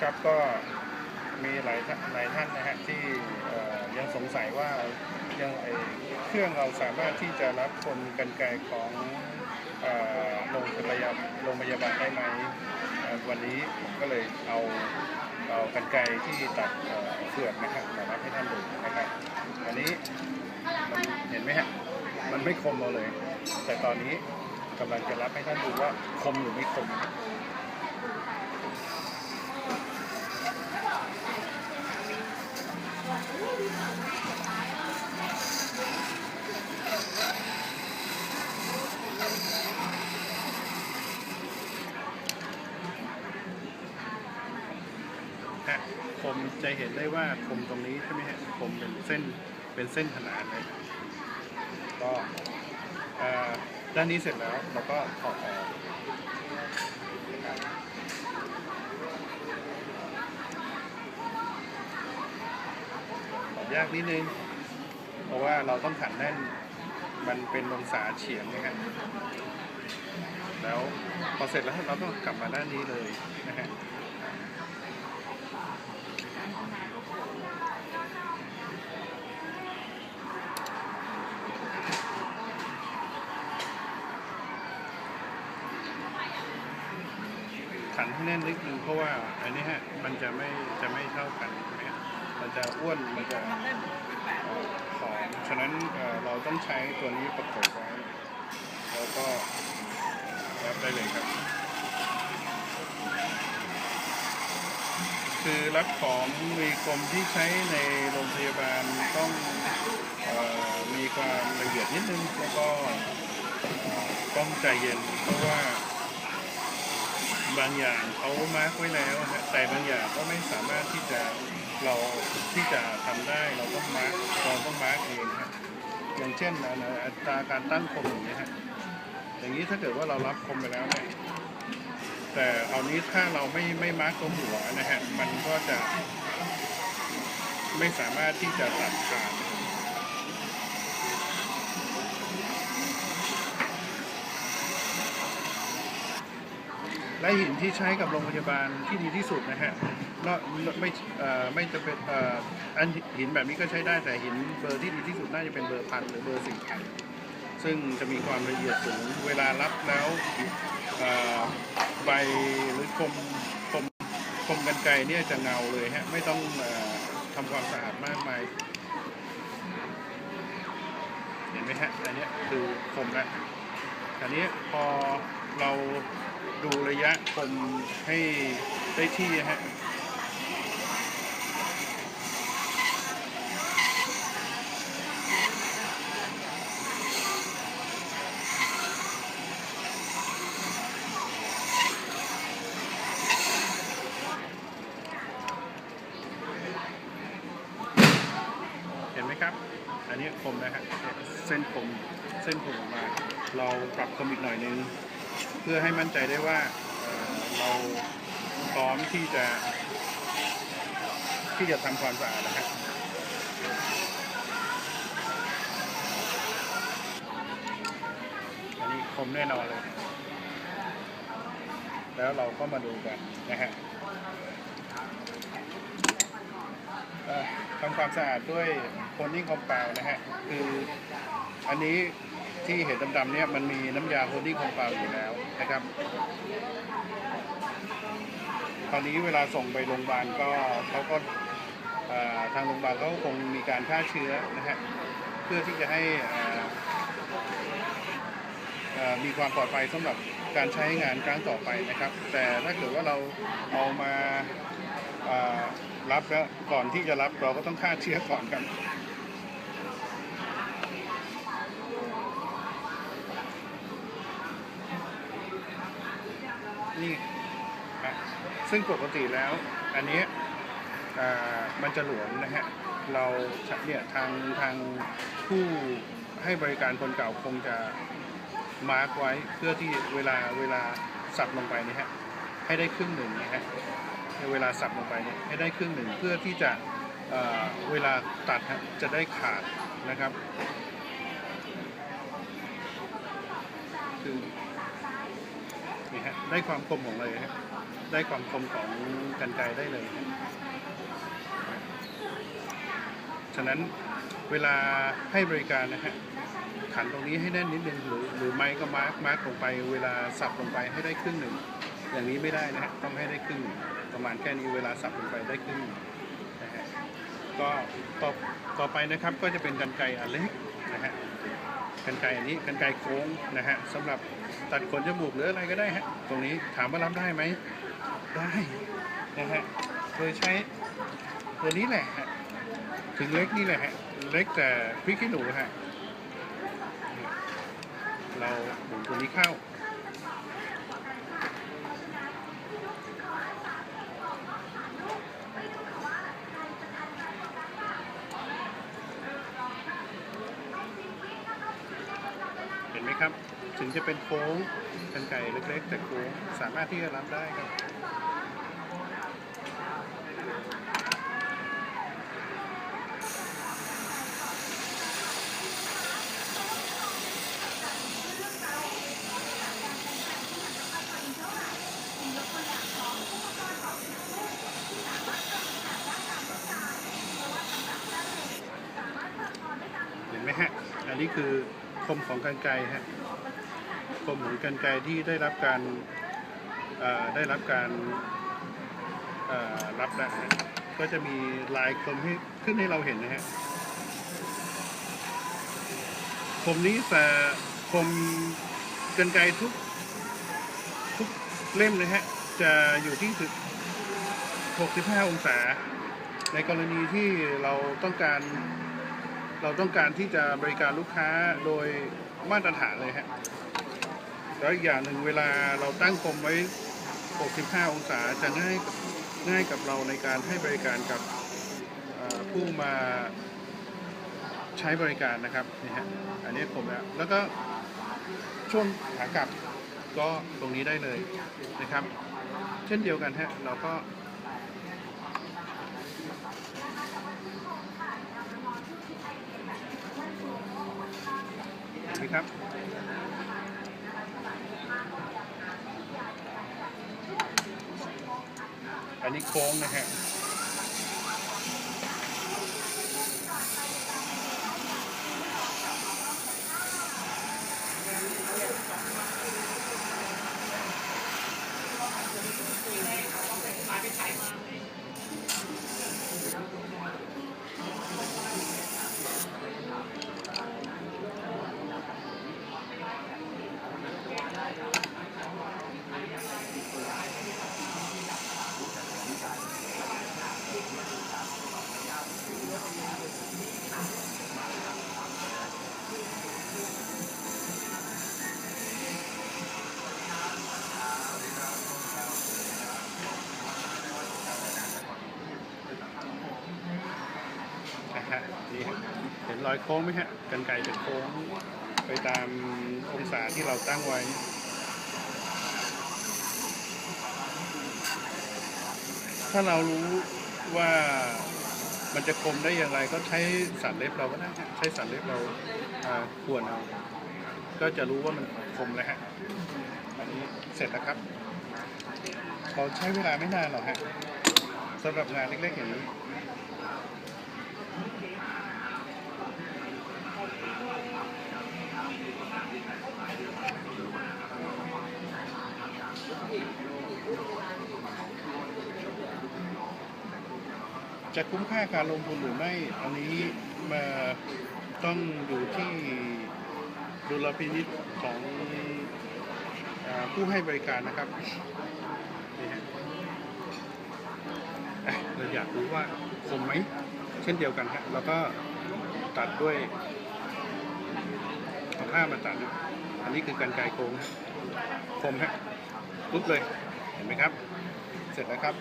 ครับก็มีหลายหลายท่านนะฮะที่ยังสงสัยว่ายังไอเครื่องเราสามารถที่จะรับคนกันไกรของโรงพยาบาลโรงพยาบาลได้ไหมวันนี้ผมก็เลยเอาเอากันไกรที่ตัดเอ่อเฟือกนะครับมารับให้ท่านดูนะครับอันนี้เห็นไหมฮะมันไม่คมเราเลย แต่ตอนนี้กำลังจะรับให้ท่านดูว่าคมหรือไม่คม มจะเห็นได้ว่าคมตรงนี้ใช่ไหมฮะคมเป็นเส้นเป็นเส้นขนานเลยก็ด้านนี้เสร็จแล้วเราก็ถอดออกถอดยากนิดนึง เพราะว่าเราต้องขันแน่นมันเป็นองศาเฉียงนะครับแล้วพอเสร็จแล้วเราต้องกลับมาด้านนี้เลยนะฮะ ขันให้แน่นนิดนึงเพราะว่าอันนี้ฮะมันจะไม่จะไม่เท่ากันใช่ไหมมันจะอ้วนมันจะเอ่อผอมฉะนั้นเอ่อเราต้องใช้ตัวนี้ประกบไว้ แล้วก็รับได้เลยครับ คือรับของมีกรมที่ใช้ในโรงพยาบาลต้องออมีความละเอียดนิดนึงแล้วก็ต้องใจเย็นเพราะว่า บางอย่างเขามาร์กไว้แล้วฮะแต่บางอย่างก็ไม่สามารถที่จะเราที่จะทำได้เราต้องมาร์กเราต้องมาร์กเองฮะอย่างเช่นอัตราการตั้งคมอย่างนี้ฮะอย่างนี้ถ้าเกิดว่าเรารับคมไปแล้วเนี่ย แต่เอานี้ถ้าเราไม่ไม่มาร์กตรงหัวนะฮะมันก็จะ ไม่สามารถที่จะตัดขาดและหินที่ใช้กับโรงพยาบาลที่ดีที่สุดนะฮะนอกไม่ไม่จะเป็นอ,อ,อันหินแบบนี้ก็ใช้ได้แต่หินเบอร์ที่ดีที่สุดน่าจะเป็นเบอร์พันหรือเบอร์สี่พันซึ่งจะมีความละเอียดสูงเวลารับแล้วออ ใบหรือคมคมคมกันไกรเนี่ยจะเงาเลยฮะไม่ต้องอ่อทำความสะอาดมากมายเห็นไหมฮะอันนี้คือคมแล้วอันนี้พอเราดูระยะคมให้ได้ที่ฮะ นไหมครับ อันนี้คมนะฮะเส้นคมเส้นคมออกมา เราปรับคมอีกหน่อยนึง เพื่อให้มั่นใจได้ว่าเราพร้อมที่จะ ที่จะทำความสะอาดนะครับอันนี้คมแน่นอนเลย แล้วเราก็มาดูกันนะฮะ ทำความสะอาดด้วยโคลนิ่งคอมเปลนะฮะคืออันนี้ที่เห็นดำๆเนี่ยมันมีน้ำยาโคลนิ่งคอมเปลอยู่แล้วนะครับตอนนี้เวลาส่งไปโรงพยาบาลก็เขาก็ทางโรงพยาบาลเขาคงมีการฆ่าเชื้อนะฮะเพื่อที่จะให้มีความปลอดภัยสำหรับการใช้งานครั้งต่อไปนะครับ แต่ถ้าเกิดว่าเราเอามา รับแล้วก่อนที่จะรับเราก็ต้องฆ่าเชื้อก่อนครับนี่ซึ่งปกติแล้วอันนี้มันจะหลวมนะฮะ เราเนี่ยทางทางผู้ให้บริการคนเก่าคงจะมาร์กไว้เพื่อที่เวลาเวลาสับลงไปนี่ฮะ ให้ได้ครึ่งหนึ่งนะฮะ ในเวลาสับลงไปเนี่ยให้ได้ครึ่งหนึ่งเพื่อที่จะเเวลาตัดจะได้ขาดนะครับคือนี่ฮะได้ความคมของเลยฮะได้ความคมของกันไกได้เลย ฉะนั้นเวลาให้บริการนะฮะขันตรงนี้ให้แน่นนิดนึงหรือหรือไม้ก็มาร์กมาร์กลงไป เวลาสับลงไปให้ได้ครึ่งหนึ่ง อย่างนี้ไม่ได้นะฮะต้องให้ได้ครึ่งหนึ่ง ประมาณแค่นี้เวลาสับลงไปได้ครึ่งหนึ่งนะฮะก็ต่อต่อไปนะครับก็จะเป็นกันไกรอันเล็กนะฮะกันไกรอันนี้กันไกรโค้งนะฮะสำหรับตัดขนจมูกหรืออะไรก็ได้ฮะตรงนี้ถามว่ารับได้ไหมได้นะฮะโดยใช้ตัวนี้แหละฮะถึงเล็กนี่แหละฮะเล็กแต่พริกขี้หนูฮะเราหมุนตัวนี้เข้า นไหมครับ ถึงจะเป็นโค้งกันไก่เล็ก ๆ แต่โค้งสามารถที่จะรับได้ครับเห็นไหมฮะ อันนี้คือ มของกันไกรฮะคมของกันไกที่ได้รับการได้รับการรับนะฮะก็จะมีลายคมให้ขึ้นให้เราเห็นนะฮะคมนี้แต่คมกันไกทุกทุกเล่มเลยฮะจะอยู่ที่ถึง65 องศา ในกรณีที่เราต้องการ เราต้องการที่จะบริการลูกค้าโดยมาตรฐานเลยฮะแล้วอีกอย่างหนึ่งเวลาเราตั้งคมไว้ 65 องศาจะง่ายง่ายกับเราในการให้บริการกับผู้มาใช้บริการนะครับนี่ฮะอันนี้คมแล้วแล้วก็ช่วงขากลับก็ตรงนี้ได้เลยนะครับ เช่นเดียวกันฮะเราก็ เห็นไหม ครับ อันนี้โค้งนะฮะ นี่เห็นรอยโค้งไหมฮะกันไก่เป็นโค้งไปตามองศาที่เราตั้งไว้ถ้าเรารู้ว่ามันจะคมได้อย่างไรก็ใช้สันเล็บเราก็ได้ใช้สันเล็บเราอ่าขวนเอา ก็จะรู้ว่ามันคมเลยฮะ อันนี้เสร็จแล้วครับเขาใช้เวลาไม่นานหรอกฮะสำหรับงานเล็กๆอย่างนี้ จะคุ้มค่าการลงทุนหรือไม่อันนี้มาต้องอยู่ที่ดุลพินิจของอผู้ให้บริการนะครับเราอยากรู้ว่าคมไหม เช่นเดียวกันฮะแล้วก็ตัดด้วยเอาผ้ามาตัด อันนี้คือการไกรโค้งคมฮะปุ๊บเลย เห็นไหมครับ เสร็จแล้วครับ